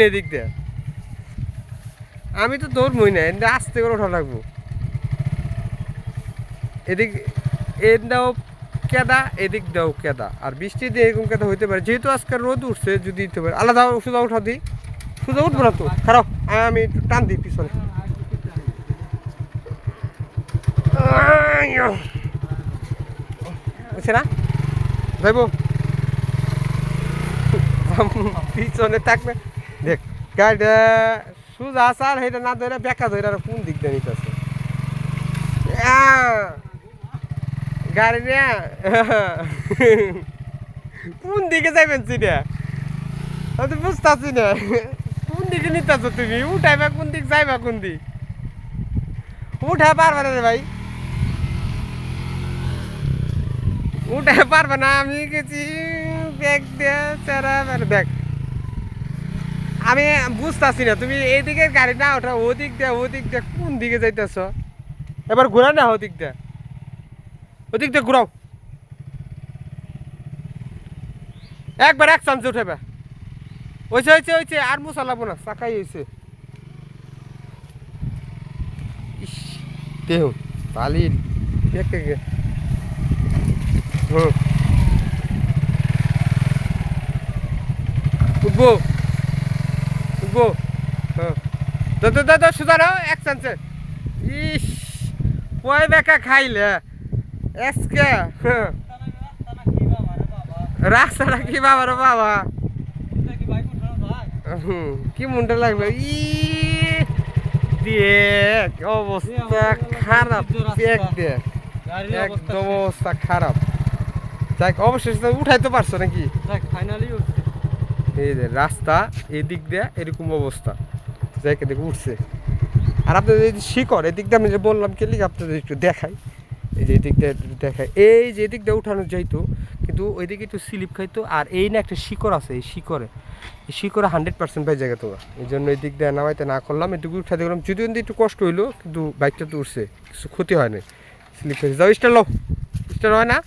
এদিক দিয়ে। আমি তো দৌড়মই না এদিকে আস্তে করে ওঠা লাগবো। এদিক এদিকটাও কেদা, এদিক দাও কেদা। আর বৃষ্টি দিয়ে এরকম কেদা হইতে পারে। যেহেতু আজকে রোদ উঠছে, যদি দিতে পারে। আলাদা সোজা উঠা দিই। সোজা উঠবো না তো? খারাপ। আমি একটু টান দিই পিছনে। বুঝছে না যাইব। পিছনে থাকবে। দেখ, গাড়িটা সোজা আসার সেটা না ধরে বেকা ধরে আর কোন দিক দিয়ে নিতেছে? গাড়ি নিয়ে, কোন দিকে যাইবেন সিনে আমি বুঝতেছি না। কোন দিকে নিতেছো তুমি? উঠাইবা কোন দিক, যাইবা কোন দিক? উঠা পারবে না রে ভাই। উঠা পারবে না, আমি গেছি চেরা বের দেখ। আমি বুঝতেছি না, তুমি এইদিকে গাড়ি না ওঠা, ওদিক দিয়ে ওদিক দিয়ে, কোন দিকে যাইতেছ? এবার ঘোরা না ওদিক দিয়ে। ওদিক দিয়ে ঘুরাও। একবার এক চামচ উঠেবে ওইছে ওইছে ওইছে, আর মশা লাগবো না, চাকাই হয়েছে দেহ উঠবো। উঠবো হ্যাঁ। সুধা নাও এক চান্সে। ইস, কয় বেকা খাইলে? এসকে। হ্যাঁ। রাস্তাটা কি বাবা রে বাবা? কি মনটা লাগল? ই দেখ, অবস্থা খারাপ, দেখ দেখ। একদম অবস্থা খারাপ। যাক, অবশেষে উঠাইতে পারছ নাকি? ফাইনালি এই যে রাস্তা এদিক দিয়ে এরকম অবস্থা। যাইকে দেখে উঠছে। আর আপনাদের এই যে শিকড়, এদিক দিয়ে আমি যে বললাম কেলি আপনাদের একটু দেখাই। এই যে এদিক দিয়ে দেখাই। এই যে এদিক দিয়ে উঠানো যাইতো, কিন্তু ওইদিকে একটু স্লিপ খাইতো, আর এই না একটা শিকড় আছে, এই শিকড়ে। এই শিকড়ে হান্ড্রেড পার্সেন্ট পাই জায়গা তোমার এই জন্য এই দিক দিয়ে নামাইতে না করলাম এটুকু উঠাতে গেলাম যদিও একটু কষ্ট হইল, কিন্তু বাইকটা তো উঠছে, কিছু ক্ষতি হয় না স্লিপ খাইছে। যাও, স্টার লো স্টার হয় না?